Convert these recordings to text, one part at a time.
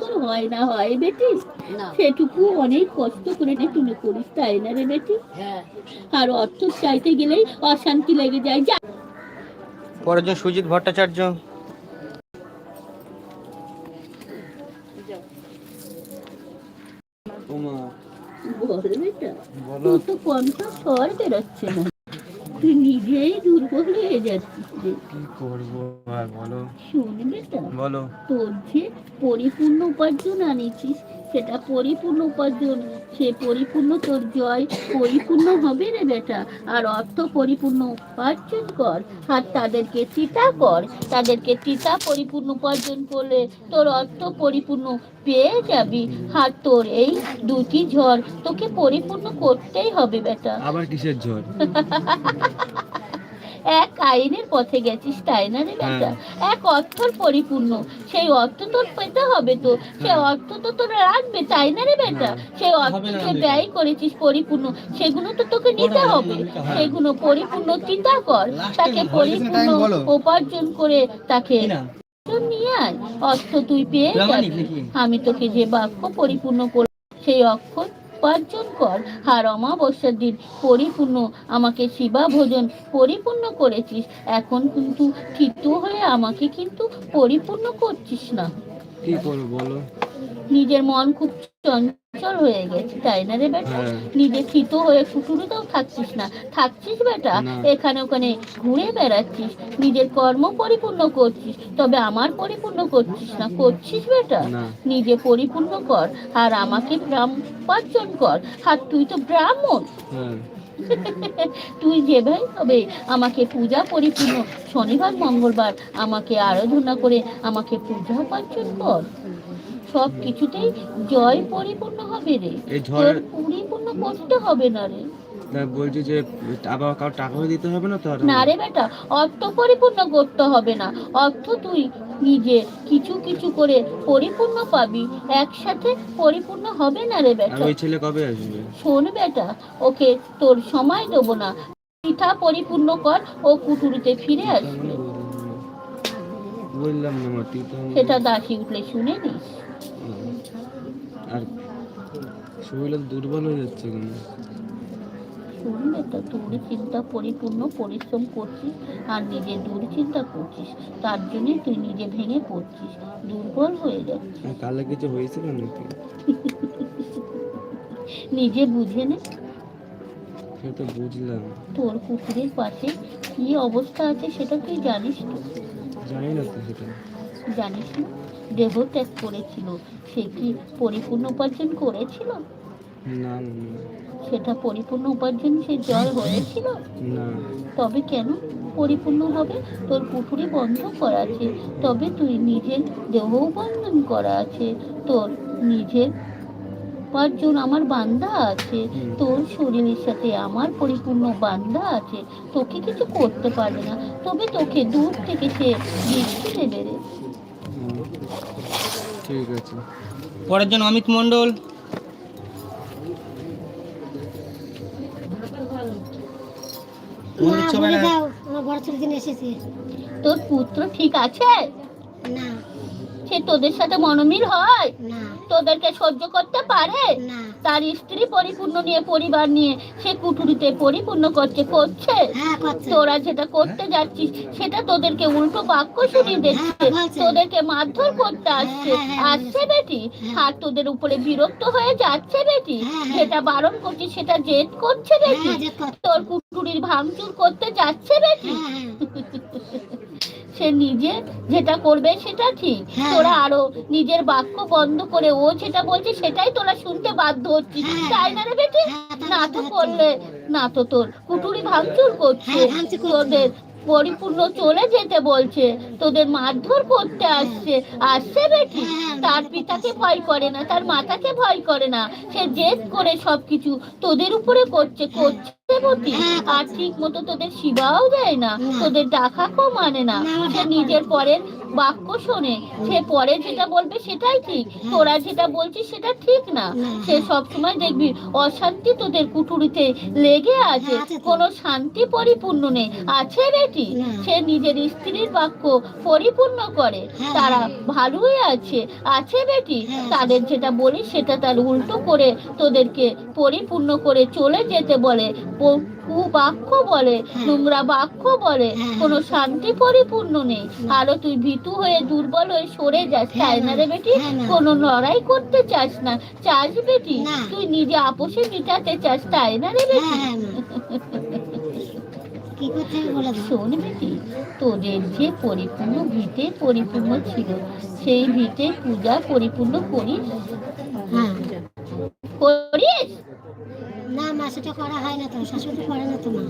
তোর হয় না হয় বেটি? সেটুকু অনেক কষ্ট করে রে তুলে করিস তাই না রে বেটি? হ্যাঁ। আর অর্থ চাইতে গেলেই অশান্তি লেগে যায় যা। পরের জন সুজিত ভট্টাচার্য। বল বেটা বলো। তো কণ্ঠ স্বর বেরোচ্ছে না। তুই নিজেই দুর্বল হয়ে যাচ্ছিস রে। কি করব আর বলো? শুনবে তো বলো। তোর যে পরিপূর্ণ উপার্জন আনিছিস সেটা পরিপূর্ণ উপার্জন। সে পরিপূর্ণ তোর জয় পরিপূর্ণ হবে রে বেটা। আর অর্থ পরিপূর্ণ উপার্জন কর। আর তাদেরকে চিতা কর। তাদেরকে চিতা পরিপূর্ণ উপার্জন করলে তোর অর্থ পরিপূর্ণ পেয়ে যাবি। আর তোর এই দুটি ঝড় তোকে পরিপূর্ণ করতেই হবে বেটা। আবার কিসের ঝড়? এক আইনের পথে গেছিস তাই না রে বেটা? এক অর্থর পরিপূর্ণ। সেই অর্থ তোর পেতে হবে তো। সেই অর্থ তো তোর রাখবে তাই না রে বেটা? সেই অর্থ যে ব্যয় করেছিস পরিপূর্ণ সেগুলো তো তোকে নিতে হবে সেগুলো পরিপূর্ণ চিন্তা কর। তাকে পরিপূর্ণ উপার্জন করে তাকে নিয়ে আয়। অর্থ তুই পেয়ে আমি তোকে যে বাক্য পরিপূর্ণ কর সেই অক্ষর উপার্জন কর। আর অমাবস্যার দিন পরিপূর্ণ। আমাকে শিবা ভোজন পরিপূর্ণ করেছিস। এখন কিন্তু থিতু হয়ে আমাকে কিন্তু পরিপূর্ণ করছিস না। কি করব বলো? নিজের মন খুব চঞ্চল হয়ে গেছে তাই না রে বেটা? হ্যাঁ। নিজে থিত হয়ে কুটুরিতেও থাকছিস না। থাকছিস বেটা? এখানে ওখানে ঘুরে বেড়াচ্ছিস নিজের কর্ম পরিপূর্ণ করছিস তবে আমার পরিপূর্ণ করছিস না। করছিস বেটা? নিজে পরিপূর্ণ কর আর আমাকে ব্রাহ্মণ কর। আর তুই তো ব্রাহ্মণ। হ্যাঁ। তুই যেভাবে তবে আমাকে পূজা পরিপূর্ণ। শনিবার মঙ্গলবার আমাকে আরাধনা করে আমাকে পূজা অর্চন কর। সব কিছুতেই জয় পরিপূর্ণ হবে রে। এই পরিপূর্ণ করতে হবে না রে। বলছি যে আবার কারও টাকাও দিতে হবে না তো না রে বেটা অর্থ পরিপূর্ণ করতে হবে না। অর্থ তুই নিজে কিছু কিছু করে পরিপূর্ণ পাবি একসাথে পরিপূর্ণ হবে না রে বেটা। ওই ছেলে কবে আসবে? শোন বেটা ওকে তোর সময় দেবো না। পিঠা পরিপূর্ণ কর ও কুটুরিতে ফিরে আসবে। সেটা দাসি উঠলে শুনে নিস। আর দুর্বল হয়ে যাচ্ছে কেন শোন বেটা তোর চিন্তা পরিপূর্ণ পরিশ্রম করছিস আর নিজের দূর চিন্তা করছিস। তার জন্যে তুই নিজে ভেঙে পড়ছিস। দুর্বল হয়ে যাচ্ছিস। কালে কিছু হয়েছিল নাকি? নিজে বুঝে নে। বুঝলাম। তোর পুকুরের পাশে কি অবস্থা আছে সেটা তুই জানিস তো। জানি না তো সেটা। জানিস না? দেহ ত্যাগ করেছিল সে কি পরিপূর্ণ উপার্জন করেছিল? না সেটা পরিপূর্ণ উপার্জন সে জয় হয়েছিল? না। তবে কেন পরিপূর্ণ হবে? তোর পুকুরি বন্ধ করা আছে তবে তুই নিজের দেহ বন্ধন করা আছে তোর নিজের উপার্জন আমার বান্দা আছে তোর শরীরের সাথে আমার পরিপূর্ণ বান্দা আছে তোকে কিছু করতে পারবে না তবে তোকে দূর থেকে সে দৃষ্টি দেবে রে। ঠিক আছে। পরের জন অমিত মন্ডল মা বলে দাও আমার বড় ছেলে দিন এসেছে। তোর পুত্র ঠিক আছে? না। সে তোদের সাথে মনোমিল হয়? তোদেরকে সহ্য করতে পারে? তার স্ত্রী পরিপূর্ণ নিয়ে পরিবার নিয়ে সে কুঠুরিতে পরিপূর্ণ করছে করছে? হ্যাঁ তোরা যেটা করতে যাচ্ছিস সেটা তোদেরকে উল্টো বাক্য শুনিয়ে দিচ্ছে। হ্যাঁ, তোদেরকে মারধর করতে আসছে। হ্যাঁ, হ্যাঁ, আসছে বেটি? হ্যাঁ। আর তোদের উপরে বিরক্ত হয়ে যাচ্ছে বেটি? হ্যাঁ, হ্যাঁ। যেটা বারণ করছিস সেটা জেদ করছে বেটি? হ্যাঁ, করছে। তোর কুটুরির ভাঙচুর করতে যাচ্ছে বেটি? হ্যাঁ হ্যাঁ। সে নিজে যেটা করবে সেটা ঠিক। হ্যাঁ। তোরা আরও নিজের বাক্য বন্ধ করে ও যেটা বলছে সেটাই তোরা শুনতে বাধ্য হচ্ছিস। হ্যাঁ। তাই না রে বেটি? হ্যাঁ, না তো করলে না তো তোর কুটুরি ভাঙচুর করছে। তোদের পরিপূর্ণ চলে যেতে বলছে। তোদের মারধর করতে আসছে। আসছে বেটি? তার পিতাকে ভয় করে না তার মাতাকে ভয় করে না। সে জেদ করে সবকিছু তোদের উপরে করছে করছে। বটি হ্যাঁ, আর ঠিক মতো তোদের শিবাও দেয় না। তোদের ডাকা কো মানে না। না, সে নিজের পরের বাক্য শোনে। সে পরে যেটা বলবে সেটাই ঠিক। তোরা যেটা বলছিস সেটা ঠিক না। সে সবসময় দেখবি অশান্তি তোদের কুটুরিতে লেগে আছে। হ্যাঁ। কোনো শান্তি পরিপূর্ণ নেই। আছে বেটি? সে নিজের স্ত্রীর বাক্য পরিপূর্ণ করে। হ্যাঁ, তারা। ভালোই আছে। আছে বেটি? হ্যাঁ। তাদের যেটা বলি সেটা তার উল্টো করে তোদেরকে পরিপূর্ণ করে চলে যেতে বলে। কুবাক্য বলে হ্যাঁ। নোংরা বাক্য বলে। হ্যাঁ। কোনো শান্তি পরিপূর্ণ নেই। আরও তুই ভীতু হয়ে দুর্বল হয়ে সরে যাস। হ্যাঁ, তাই না রে বেটি? হ্যাঁ। কোনো লড়াই করতে চাস না। চাস বেটি? তুই নিজে আপোষে মিটাতে চাস। তাই না রে বেটি? হ্যাঁ হ্যাঁ। শোন বেটি তোদের যে পরিপূর্ণ ভিটে পরিপূর্ণ ছিল সেই ভিটে পূজা পরিপূর্ণ করিস হ্যাঁ। করিস? না মা সেটা করা হয় না তো শাশুড়ি করে না তো মা।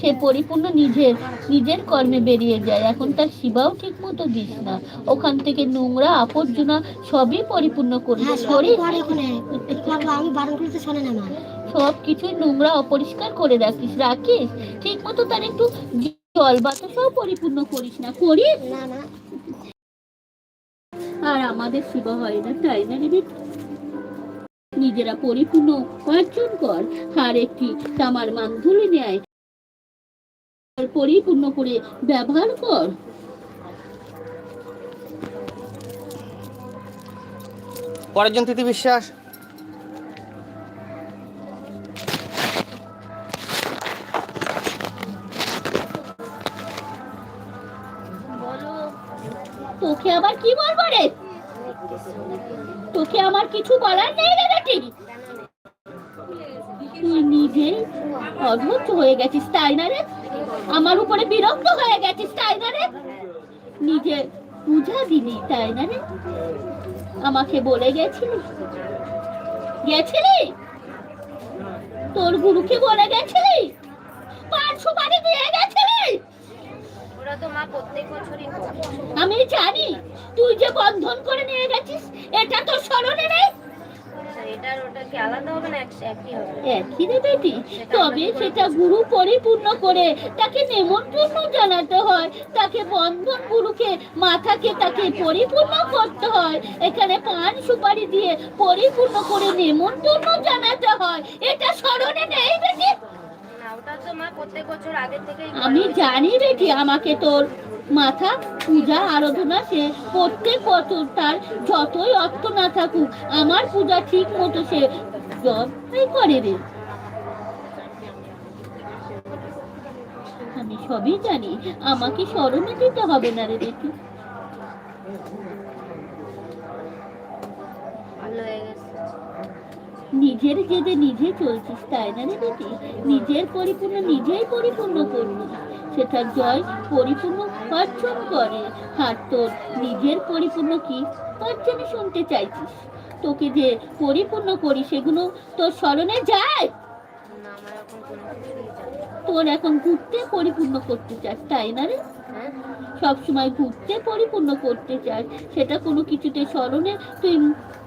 সে পরিপূর্ণ নিজের নিজের কর্মে বেরিয়ে যায়। এখন তার সেবাও ঠিক মতো দিস না। ওখান থেকে নোংরা আবর্জনা সবই পরিপূর্ণ হ্যাঁ আমি বারণ করলে তো শোনে না মা। সব কিছুই নোংরা অপরিষ্কার করে রাখিস রাখিস। ঠিক মতো তার একটু জল বাতাসও পরিপূর্ণ করিস না। করিস? না না। আর আমাদের শিবা হয় না তাই না? নিজেরা পরিপূর্ণ অর্জন কর আর একটি তামার মান্ধুলি নেয়। পরিপূর্ণ করে ব্যবহার কর। পরের জন তিথি বিশ্বাস। হয়ে গেছিস তাই না রে আমার উপরে বিরক্ত হয়ে গেছিস তাই না রে নিজে পূজা দিলি তাই না রে আমাকে বলে গেছিলি? গেছিলি? তোর গুরুকে বলে গেছিলি? পাঁচ সুপারি দিয়ে গেছিলি। আমি জানি তুই যে বন্ধন করে নিয়ে গেছিস এটা তো স্মরণে নেই? একই হবে? একই রে বেটি। তবে সেটা গুরু পরিপূর্ণ করে তাকে নেমন্তন্ন জানাতে হয়। তাকে বন্ধন গুরুকে মাথাকে তাকে পরিপূর্ণ করতে হয়। এখানে পান সুপারি দিয়ে পরিপূর্ণ করে নেমন্তন্ন জানাতে হয়। এটা স্মরণে নেই বেটি। আমি জানি বেটি আমাকে তোর মাথা পূজা আরাধনা সে প্রত্যেক বছর তার যতই অর্থ না থাকুক আমার পূজা ঠিক মতো সে যত্নই করে রে। আমি সবই জানি আমাকে স্মরণে দিতে হবে না রে গেছে। নিজের জেদে নিজে চলছিস তাই না রে বেটি নিজের পরিপূর্ণ নিজেই পরিপূর্ণ করবি। সেটা জয় পরিপূর্ণ অর্জন করে। আর তোর নিজের পরিপূর্ণ কি? অর্জনে শুনতে চাইছিস। তোকে যে পরিপূর্ণ করি সেগুলো তোর স্মরণে যায়। তোর এখন ঘুরতে পরিপূর্ণ করতে চাস তাই না রে? হ্যাঁ। সবসময় ঘুরতে পরিপূর্ণ করতে চাস। সেটা কোনো কিছুতে স্মরণে তুই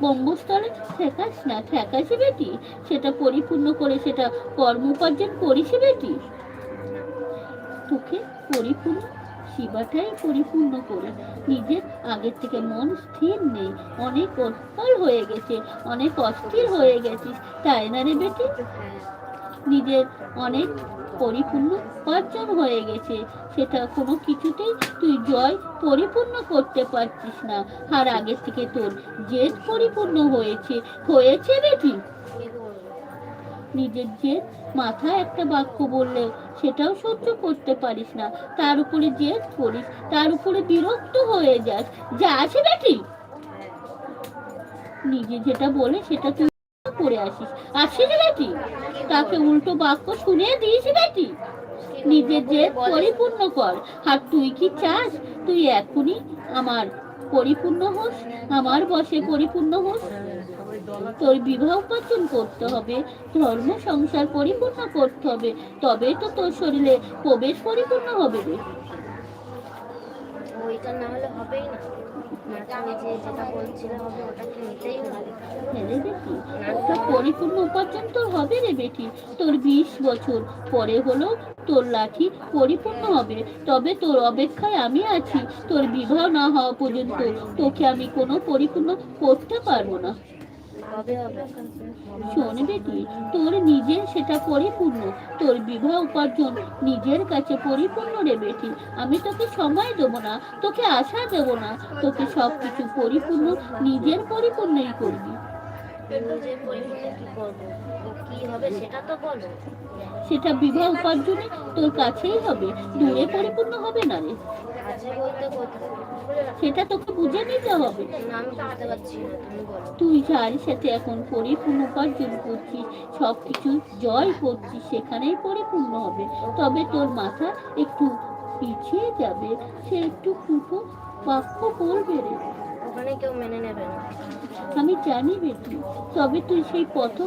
বঙ্গস্থলে ঠেকাস না ঠেকাস বেটি। সেটা পরিপূর্ণ করে সেটা কর্ম উপার্জন করিস বেটি। তোকে পরিপূর্ণ, শিবাটাই পরিপূর্ণ করে। নিজের আগের থেকে মন স্থির নেই। অনেক অস্থল হয়ে গেছে, অনেক অস্থির হয়ে গেছিস। তাই না রে বেটি? নিজের অনেক পরিপূর্ণ অর্জন হয়ে গেছে। সেটা কোনো কিছুতেই তুই জয় পরিপূর্ণ করতে পারছিস না। আর আগের থেকে তোর জেদ পরিপূর্ণ হয়েছে হয়েছে বেটি। নিজের জেদ মাথায় একটা বাক্য বললে, সেটাও সহ্য করতে পারিস না। তার উপরে জেদ করিস, তার উপরে বিরক্ত হয়ে যাস। যা আছে বেটি নিজে যেটা বলে, সেটা তুই করে আসিস। আসিস বেটি তাকে উল্টো বাক্য শুনিয়ে দিস বেটি নিজের যে পরিপূর্ণ কর। আর তুই কি চাস? তুই এখনই আমার পরিপূর্ণ হোস, আমার বসে পরিপূর্ণ হোস। তোর বিবাহ উপার্জন করতে হবে ধর্ম সংসার পরিপূর্ণ করতে হবে তবে তো তোর শরীরে প্রবেশ পরিপূর্ণ হবে রে। ওইটা না হলে হবেই না। মাকে ওই যে যেটা বলছিলে হবে ওটা কি নিতেই হবে। হ্যাঁ পরিপূর্ণ উপার্জন তোর হবে রে বেটি। তোর বিশ বছর পরে হলো তোর লাঠি পরিপূর্ণ হবে। তবে তোর অপেক্ষায় আমি আছি। তোর বিবাহ না হওয়া পর্যন্ত তোকে আমি কোনো পরিপূর্ণ করতে পারব না। শোন বেটি তোর নিজের সেটা পরিপূর্ণ। তোর বিবাহ উপার্জন নিজের কাছে পরিপূর্ণ রে বেটি। আমি তোকে সময় দেবো না তোকে আশা দেবো না। তোকে সব কিছু পরিপূর্ণ নিজের পরিপূর্ণই করবি। নিজের পরিপূর্ণ কি করব? সেটা তো বিবাহ উপার্জনে তোর কাছেই হবে। দূরে পরিপূর্ণ হবে না রে। সেটা তোকে বুঝে নিতে হবে। তুই যার সাথে এখন পরিপূর্ণ উপার্জন করছিস সব কিছু জয় করছিস সেখানেই পরিপূর্ণ হবে। তবে তোর মাথা একটু পিছিয়ে যাবে। সে একটু কুটো বাক্য করবে রে। কেউ মেনে নেবে না। আমি জানি বেটি তবে তুই সেই পথ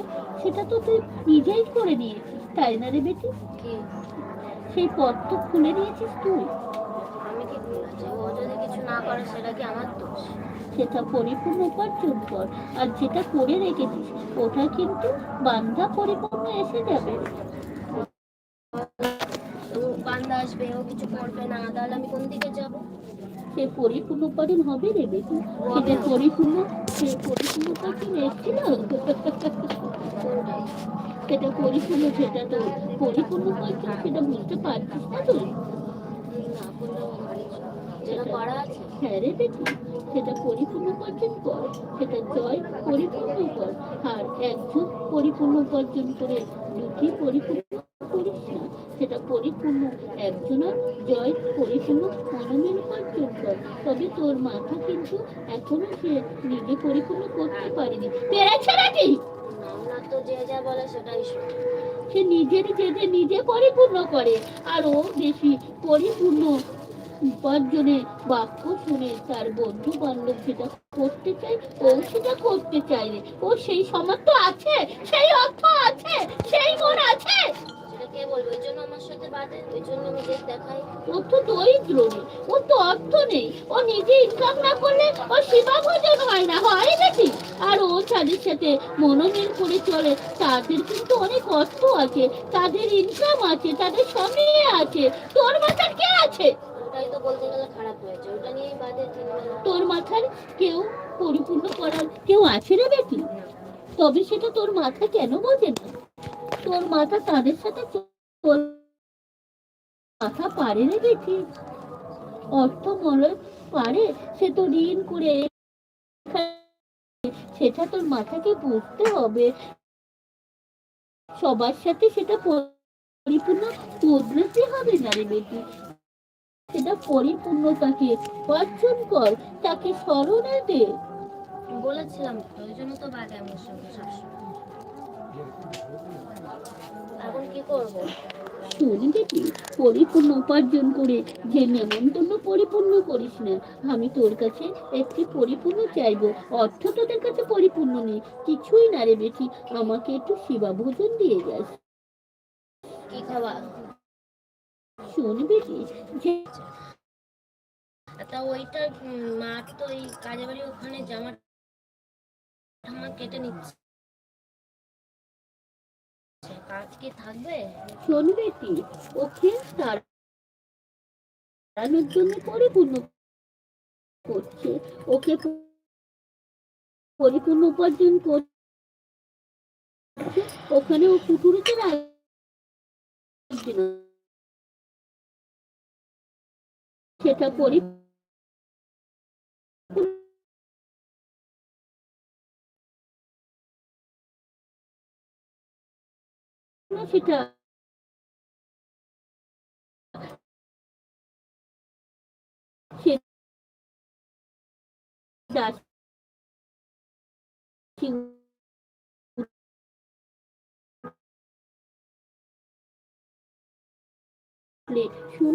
সেটা তো তুই নিজেই করে নিয়েছিস তাই না রে বেটি? কি? সেই পথ তো খুলে দিয়েছিস তুই। আমি কি ও যদি কিছু না করে সেটা কি আমার দোষ? সেটা পরিপূর্ণ উপার্জন কর আর যেটা করে রেখেছিস ওটা কিন্তু বান্ধা পরিপূর্ণ এসে যাবে। আসবে ও কিছু করবে না তাহলে আমি কোন দিকে যাব? সে পরিপূর্ণ উপার্জন হবে রে বেটি। সেটা পরিপূর্ণ সে পরিপূর্ণ উপার্জন এসেছিল কোনটাই? সেটা পরিপূর্ণ সেটা তো পরিপূর্ণ উপার্জন সেটা বুঝতে পারছিস না তুই? হ্যাঁ রে বেটি সেটা পরিপূর্ণ উপার্জন কর সেটা জয় পরিপূর্ণ কর আর একজন পরিপূর্ণ উপার্জন করে দুটি পরিপূর্ণ না পরিপূর্ণ একজনের জয় পরিপূর্ণ মনোমের উপার্জন কর তবে তোর মাথা কিন্তু এখনও সে নিজে পরিপূর্ণ করতে পারেনি। পেরেছে নাকি? তো যে যা বলে সেটাই সে নিজের জেদে নিজে পরিপূর্ণ করে। আর ও বেশি পরিপূর্ণ উপার্জনে বাক্য শুনে তার বন্ধু বান্ধব যেটা করতে চায় ও সেটা করতে চায় ও সেই সামর্থ্য আছে সেই অর্থ আছে সেই মন আছে। কে বলবে? ওই জন্য আমার সাথে বাদে ওই জন্য আমি দেখাই ও তো দরিদ্র ও তো অর্থ নেই। ও নিজে ইনকাম না করলে ও সীমা ভোজন হয় না হয় নাকি? আর ও তাদের সাথে মনোমিল করে চলে। তাদের কিন্তু অনেক অর্থ আছে তাদের ইনকাম আছে তাদের সময় আছে। তোর মাথার কে আছে? ওটাই তো বলতে গেলে খারাপ হয়েছে ওটা নিয়েই বাদে তোর মাথার কেউ পরিপূর্ণ করার কেউ আছে রে বেটি? তবে সেটা তোর মাথা কেন বোঝে না? তোর মাথা তাদের সাথে মাথা পারে রে বেটি অর্থ মনে পারে, সে তো ঋণ করে সেটা তোর মাথাকে বুঝতে হবে। সবার সাথে সেটা পরিপূর্ণ বদলাতে হবে না রে বেটি সেটা পরিপূর্ণতাকে অর্জন কর, তাকে স্মরণে দে। বলেছিলাম তো, ওই জন্য তো আমার সঙ্গে সবসময়। বেটি পরিপূর্ণ উপার্জন করে যে নেমন্তন্ন পরিপূর্ণ করিস না আমি তোর কাছে একটি পরিপূর্ণ চাইব। অর্থ তোদের কাছে পরিপূর্ণ নেই। কিছুই না রে বেটি আমাকে একটু সেবা ভোজন দিয়ে যাস। কি খাওয়া শোন বেটি যে তা ওইটা মার তো এই কাজে বাড়ি ওখানে জামা কেটে নিচ্ছে। কাজ কি থাকবে ওকে জন্য পরিপূর্ণ করছে। ওকে পরিপূর্ণ উপার্জন করছে। ওখানে ও কুটুরিতে রাখবে না সেটা? সে দাস শুন